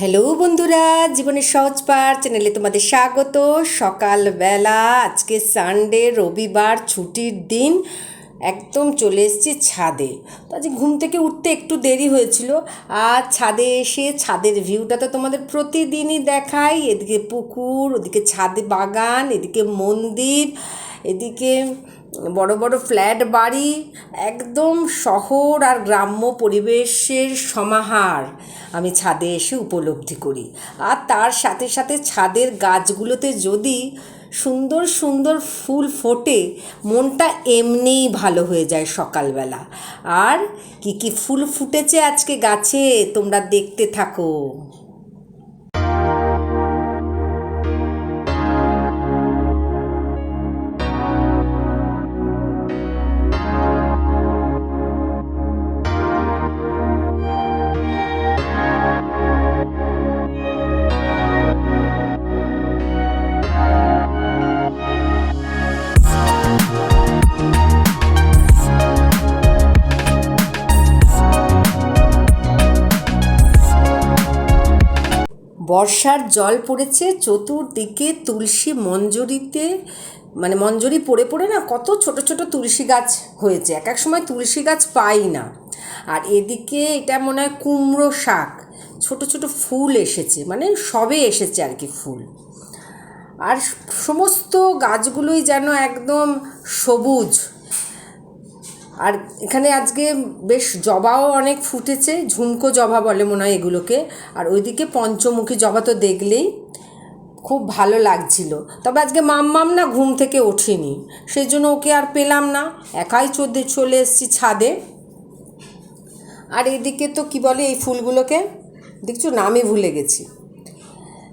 Hello বন্ধুরা। জীবনের সহজ পার চ্যানেলে তোমাদের স্বাগত। সকালবেলা, আজকে সানডে রবিবার, ছুটির দিন, একদম চলে এসেছি ছাদে। তো আজকে ঘুম থেকে উঠতে একটু দেরি হয়েছিল। আর ছাদে এসে ছাদের ভিউটা তো তোমাদের প্রতিদিনই দেখাই। এদিকে পুকুর, ওদিকে ছাদে বাগান, এদিকে মন্দির, এদিকে বড় বড় ফ্ল্যাট বাড়ি, একদম শহর আর গ্রাম্য পরিবেশের সমাহার আমি ছাদে এসে উপলব্ধি করি। আর তার সাথে সাথে ছাদের গাছগুলোতে যদি সুন্দর সুন্দর ফুল ফোটে, মনটা এমনিই ভালো হয়ে যায় সকালবেলা। আর কি কি ফুল ফুটেছে আজকে গাছে, তোমরা দেখতে থাকো। বর্ষার জল পড়েছে, চতুর্দিকে তুলসী মঞ্জরিতে মানে মঞ্জরি পড়ে পড়ে না কত ছোট ছোট তুলসী গাছ হয়েছে। এক এক সময় তুলসী গাছ পাই না। আর এদিকে এটা মনে হয় কুমড়ো শাক। ছোট ছোট ফুল এসেছে মানে সবে এসেছে আর কি ফুল। আর সমস্ত গাছগুলোই যেন একদম সবুজ। আর এখানে আজকে বেশ জবাও অনেক ফুটেছে, ঝুমকো জবা বলে মনে হয় এগুলোকে। আর ওইদিকে পঞ্চমুখী জবা তো দেখলেই খুব ভালো লাগছিল। তবে আজকে মাম্মাম না ঘুম থেকে ওঠেনি সেই জন্য ওকে আর পেলাম না। একাই চোদ্দে চলে এসেছি ছাদে। আর এদিকে তো কি বলে এই ফুলগুলোকে? দেখছ নামই ভুলে গেছি।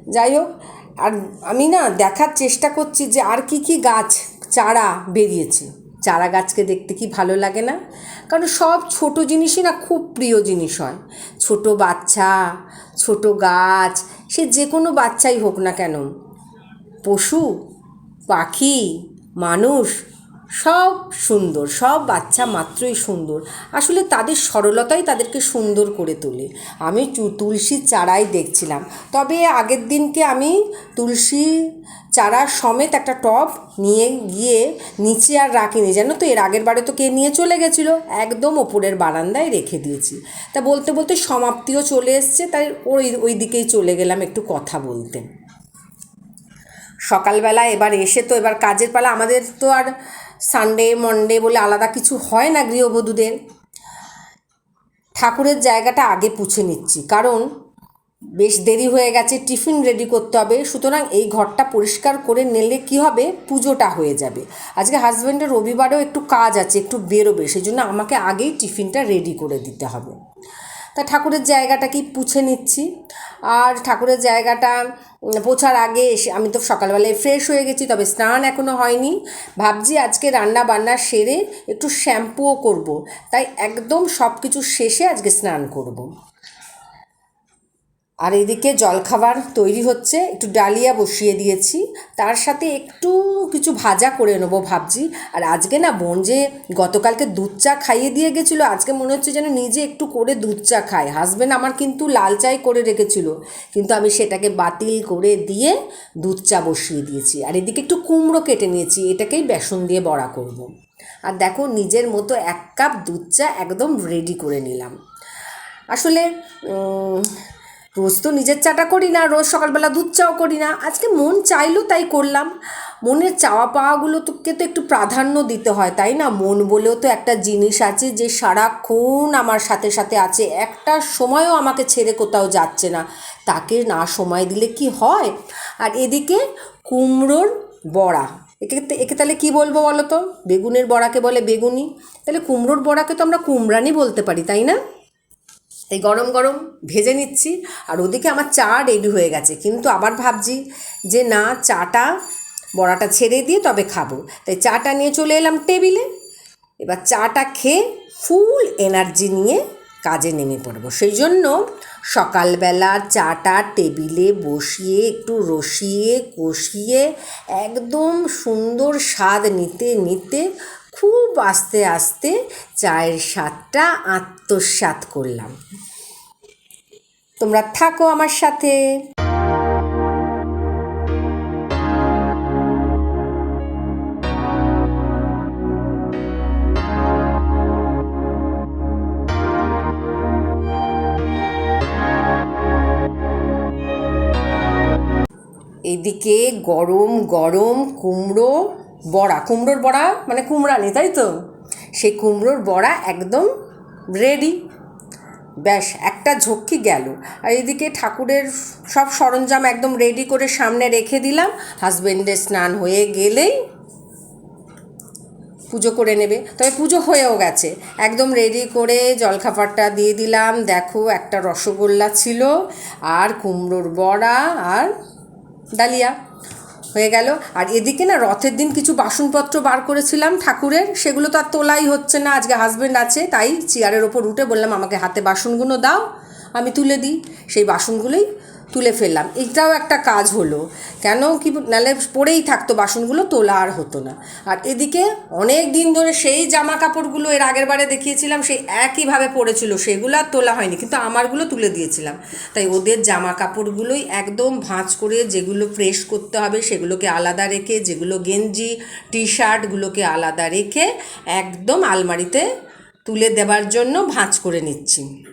যাই হোক, আর আমি না দেখার চেষ্টা করছি যে আর কি কি গাছ চারা বেরিয়েছে। চারা গাছকে দেখতে কি ভালো লাগে না? কারণ সব ছোট জিনিসই না খুব প্রিয় জিনিস হয়। ছোট বাচ্চা, ছোট গাছ, সে যে কোনো বাচ্চাই হোক না কেন। পশু, পাখি, মানুষ সব সুন্দর, সব বাচ্চা মাত্রই সুন্দর। আসলে তাদের সরলতাই তাদেরকে সুন্দর করে তোলে। আমি তুলসী চারাই দেখছিলাম। তবে আগের দিনকে আমি তুলসী চারা সমেত একটা টব নিয়ে গিয়ে নিচে আর রাখিনি। জানো তো, এর আগের বারে তো কে নিয়ে চলে গেছিল? একদম ওপরের বারান্দায় রেখে দিয়েছি। তা বলতে বলতে সমাপ্তিও চলে এসছে। তাই ওই ওই দিকেই চলে গেলাম একটু কথা বলতে। সকালবেলা এবার এসে তো এবার কাজের পালা। আমাদের তো আর সানডে মন্ডে বলে আলাদা কিছু হয় না গৃহবধূদের। ঠাকুরের জায়গাটা আগে পুছে নিচ্ছি। কারণ বেশ দেরি হয়ে গেছে, টিফিন রেডি করতে হবে। সুতরাং এই ঘরটা পরিষ্কার করে নিলে কি হবে? পুজোটা হয়ে যাবে। আজকে হাজব্যান্ডের রবিবারেও একটু কাজ আছে, একটু বেরোবে। সেই জন্য আমাকে আগেই টিফিনটা রেডি করে দিতে হবে। তা ঠাকুরের জায়গাটাকেই পুছে নিচ্ছি? আর ঠাকুরের জায়গাটা পোছার আগে এসে, আমি তো সকালবেলায় ফ্রেশ হয়ে গেছি, তবে স্নান এখনও হয়নি। ভাবছি আজকে রান্না বান্না সেরে একটু শ্যাম্পুও করব। তাই একদম সব কিছু শেষে আজকে স্নান করব। আর এদিকে জলখাবার তৈরি হচ্ছে, একটু ডালিয়া বসিয়ে দিয়েছি। তার সাথে একটু কিছু ভাজা করে নেব ভাবছি। আর আজকে না বোন যে গতকালকে দুধ চা খাইয়ে দিয়ে গেছিল, আজকে মনে হচ্ছে যেন নিজে একটু করে দুধ চা খায়। হাজব্যান্ড আমার কিন্তু লাল চাই করে রেখেছিল, কিন্তু আমি সেটাকে বাতিল করে দিয়ে দুধ চা বসিয়ে দিয়েছি। আর এদিকে একটু কুমড়ো কেটে নিয়েছি, এটাকেই বেসন দিয়ে বড়া করব। আর দেখো নিজের মতো এক কাপ দুধ চা একদম রেডি করে নিলাম। আসলে রোজ তো নিজের চাটা করি না, রোজ সকালবেলা দুধ চাও করি না। আজকে মন চাইলো তাই করলাম। মনের চাওয়া তোকে তো একটু প্রাধান্য দিতে হয়, তাই না? মন বলেও তো একটা জিনিস আছে যে সারাক্ষণ আমার সাথে সাথে আছে, একটা সময়ও আমাকে ছেড়ে কোথাও যাচ্ছে না। তাকে না সময় দিলে কি হয়? আর এদিকে কুমড়োর বড়া, একে একে তাহলে কী বলব বলো তো? বেগুনের বড়াকে বলে বেগুনি। তাহলে কুমড়োর বড়াকে তো আমরা কুমড়ানি বলতে পারি, তাই না? এই গরম গরম ভেজে নিচ্ছি, আর ওদিকে আমার চা রেডি হয়ে গেছে। কিন্তু আবার ভাবছি যে না, চাটা বড়াটা ছেড়ে দিয়ে তবে খাব। তাই চাটা নিয়ে চলে এলাম টেবিলে। এবার চাটা খেয়ে ফুল এনার্জি নিয়ে কাজে নেমে পড়ব। সেই জন্য সকালবেলা চাটা টেবিলে বসিয়ে, একটু রসিয়ে, কষিয়ে, একদম সুন্দর স্বাদ নিতে নিতে খুব আস্তে আস্তে চায়ের স্বাদটা আত্মস্বাদ করলাম। তোমরা থাকো আমার সাথে। এদিকে গরম গরম, কুমড়ো বড়া, কুমড়োর বড়া মানে কুমড়ানি তাই তো? সেই কুমড়োর বড়া একদম রেডি ব্যাস, একটা ঝক্কি গেল। আর এদিকে ঠাকুরের সব সরঞ্জাম একদম রেডি করে সামনে রেখে দিলাম। হাজবেন্ডের স্নান হয়ে গেলেই পুজো করে নেবে। তবে পুজো হয়েও গেছে। একদম রেডি করে জলখাবারটা দিয়ে দিলাম। দেখো, একটা রসগোল্লা ছিল, আর কুমড়োর বড়া, আর ডালিয়া হয়ে গেল। আর এদিকে না রথের দিন কিছু বাসনপত্র বার করেছিলাম ঠাকুরের। সেগুলো তো আর তোলাই হচ্ছে না, আজকে হাজব্যান্ড আছে, তাই চেয়ারের ওপর উঠে বললাম, আমাকে হাতে বাসনগুলো দাও, আমি তুলে দিই। সেই বাসনগুলোই তুলে ফেললাম। এইটাও একটা কাজ হলো। কেন কি নালে পড়েই থাকতো বাসনগুলো, তোলা আর হতো না। আর এদিকে অনেক দিন ধরে সেই জামা কাপড়গুলো এর আগের বারে দেখিয়েছিলাম, সেই একইভাবে পড়েছিল, সেগুলো আর তোলা হয়নি। কিন্তু আমারগুলো তুলে দিয়েছিলাম। তাই ওদের জামা কাপড়গুলোই একদম ভাঁজ করে যেগুলো প্রেস করতে হবে, সেগুলোকে আলাদা রেখে, যেগুলো গেঞ্জি টি শার্টগুলোকে আলাদা রেখে একদম আলমারিতে তুলে দেবার জন্য ভাঁজ করে নিচ্ছি।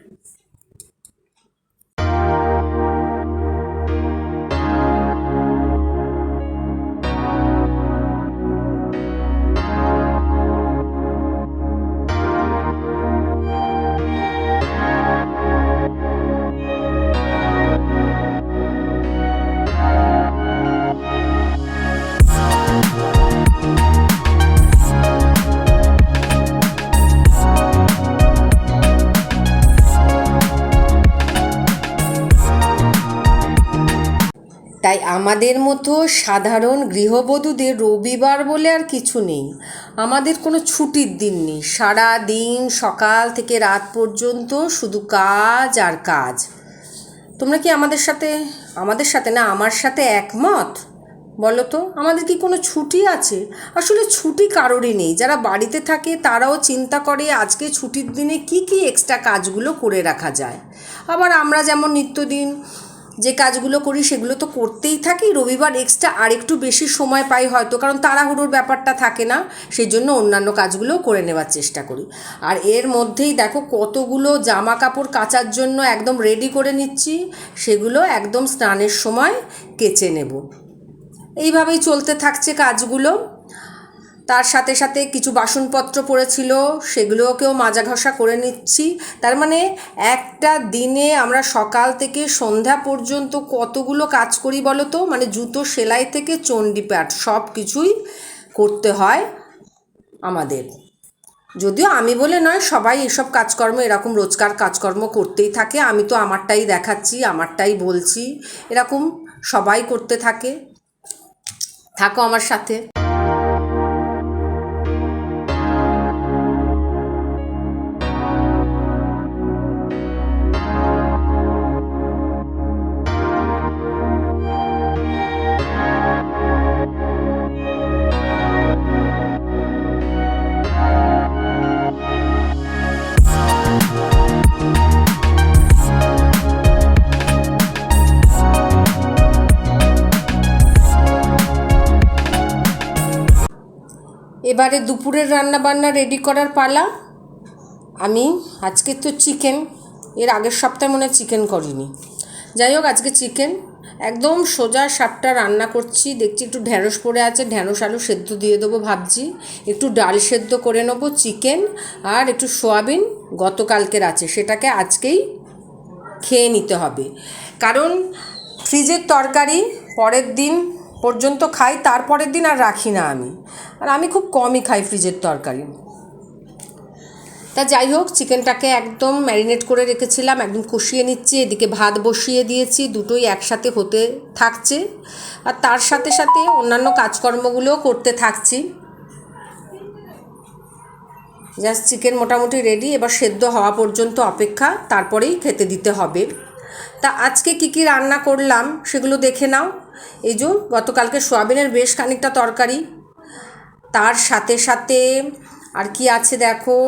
তাই আমাদের মতো সাধারণ গৃহবধূদের রবিবার বলে আর কিছু নেই। আমাদের কোনো ছুটির দিন নেই। সারা দিন সকাল থেকে রাত পর্যন্ত শুধু কাজ আর কাজ। তোমরা কি আমাদের সাথে আমাদের সাথে না, আমার সাথে একমত? বলো তো, আমাদের কি কোনো ছুটি আছে? আসলে ছুটি কারোরই নেই। যারা বাড়িতে থাকে তারাও চিন্তা করে আজকে ছুটির দিনে কি কি এক্সট্রা কাজগুলো করে রাখা যায়। আবার আমরা যেমন নিত্যদিন যে কাজগুলো করি সেগুলো তো করতেই থাকি। রবিবার এক্সট্রা আরেকটু বেশি সময় পাই হয়তো, কারণ তাড়াহুড়োর ব্যাপারটা থাকে না সেই জন্য অন্যান্য কাজগুলোও করে নেওয়ার চেষ্টা করি। আর এর মধ্যেই দেখো কতগুলো জামা কাপড় কাচার জন্য একদম রেডি করে নিচ্ছি, সেগুলো একদম স্নানের সময় কেচে নেব। এইভাবেই চলতে থাকছে কাজগুলো। তার সাথে সাথে কিছু বাসনপত্র পড়েছিল, সেগুলোকেও মাজা ঘষা করে নিচ্ছি। তার মানে একটা দিনে আমরা সকাল থেকে সন্ধ্যা পর্যন্ত কতগুলো কাজ করি বলো তো? মানে জুতো, সেলাই থেকে চণ্ডী প্যাট সব কিছুই করতে হয় আমাদের। যদিও আমি বলে নয়, সবাই এসব কাজকর্ম, এরকম রোজকার কাজকর্ম করতেই থাকে। আমি তো আমারটাই দেখাচ্ছি, আমারটাই বলছি। এরকম সবাই করতে থাকে। থাকো আমার সাথে। এবারে দুপুরের রান্না বান্না রেডি করার পালা। আমি আজকে তো চিকেন এর আগের সপ্তাহে মনে চিকেন করিনি। যাই হোক, আজকে চিকেন একদম সোজা সাপটা রান্না করছি, দেখছি একটু ঢ্যাঁড়স পড়ে আছে ঢ্যাঁড়স আলু সেদ্ধ দিয়ে দেবো ভাবছি। একটু ডাল সেদ্ধ করে নেব চিকেন আর একটু সোয়াবিন গতকালকের আছে, সেটাকে আজকেই খেয়ে নিতে হবে। কারণ ফ্রিজের তরকারি পরের দিন পর্যন্ত খাই, তারপরের দিন আর রাখি না আমি। আর আমি খুব কমই খাই ফ্রিজের তরকারি। তা যাই হোক, চিকেনটাকে একদম ম্যারিনেট করে রেখেছিলাম, একদম কষিয়ে নিচ্ছি, এদিকে ভাত বসিয়ে দিয়েছি, দুটোই একসাথে হতে থাকছে। আর তার সাথে সাথে অন্যান্য কাজকর্মগুলোও করতে থাকছি। জাস্ট চিকেন মোটামুটি রেডি, এবার সেদ্ধ হওয়া পর্যন্ত অপেক্ষা, তারপরেই খেতে দিতে হবে। তা আজকে কী কী রান্না করলাম, সেগুলো দেখে নাও। এই যে গতকালকে সোয়াবিনের বেশ খানিকটা তরকারি। তার সাথে সাথে আর কি আছে দেখো?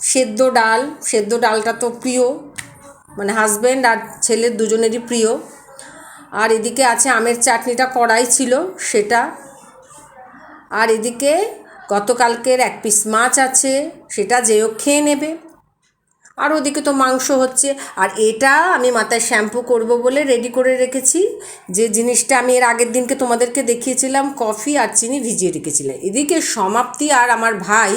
সেদ্ধ ডাল। সেদ্ধ ডালটা তো প্রিয়। মানে হাজব্যান্ড আর ছেলের দুজনেরই প্রিয়। আর এদিকে আছে আমের চাটনিটা কড়াই ছিল সেটা। আর এদিকে গতকালকের এক পিস মাছ আছে, সেটা যেও খেয়ে নেবে। আর ওদিকে তো মাংস হচ্ছে। আর এটা আমি মাথায় শ্যাম্পু করব বলে রেডি করে রেখেছি। যে জিনিসটা আমি এর আগের দিনকে তোমাদেরকে দেখিয়েছিলাম, কফি আর চিনি ভিজিয়ে রেখেছিলাম এদিকে সমাপ্তি আর আমার ভাই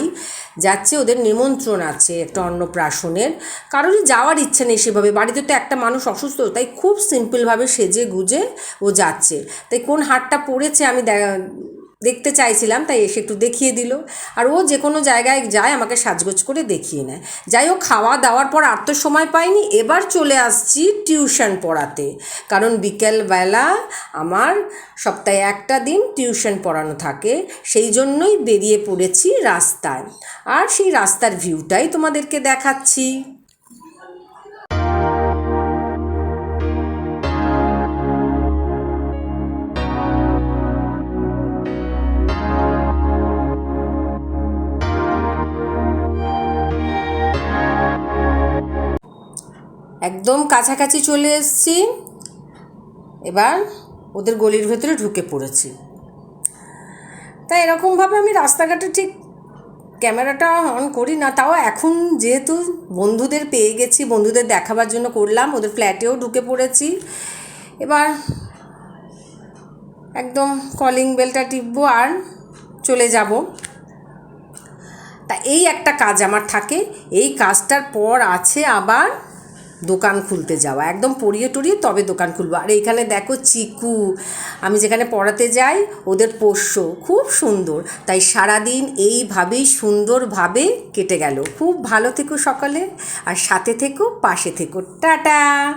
যাচ্ছে, ওদের নিমন্ত্রণ আছে একটা অন্নপ্রাশনের। কারোরই যাওয়ার ইচ্ছে নেই সেভাবে। বাড়িতে তো একটা মানুষ অসুস্থ, তাই খুব সিম্পলভাবে সেজে গুজে ও যাচ্ছে। তাই কোন হাটটা পড়েছে আমি দেখতে চাইছিলাম, তাই এসে একটু দেখিয়ে দিল। আর ও যে কোনো জায়গায় যায় আমাকে সাজগোজ করে দেখিয়ে নেয়। যাই হোক, খাওয়া দাওয়ার পর আর তো সময় পাইনি। এবার চলে আসছি টিউশন পড়াতে। কারণ বিকেলবেলা আমার সপ্তাহে একটা দিন টিউশন পড়ানো থাকে, সেই জন্যই বেরিয়ে পড়েছি রাস্তায়। আর সেই রাস্তার ভিউটাই তোমাদেরকে দেখাচ্ছি। একদম কাছাকাছি চলে এসেছি। এবার ওদের গলির ভেতরে ঢুকে পড়েছি। তা এরকমভাবে আমি রাস্তাঘাটে ঠিক ক্যামেরাটা অন করি না, তাও এখন যেহেতু বন্ধুদের পেয়ে গেছি, বন্ধুদের দেখাবার জন্য করলাম, ওদের ফ্ল্যাটেও ঢুকে পড়েছি। এবার একদম কলিং বেলটা টিপবো আর চলে যাব। তা এই একটা কাজ আমার থাকে, এই কাজটার পর আছে আবার দোকান খুলতে যাওয়া। একদম পড়িয়ে টড়িয়ে তবে দোকান খুলবো। আর এইখানে দেখো চিকু। আমি যেখানে পড়াতে যাই, ওদের পোষ্য খুব সুন্দর। তাই সারাদিন এইভাবেই সুন্দরভাবে কেটে গেল। খুব ভালো থেকো সকালে, আর সাথে থেকো, পাশে থেকো। টাটা!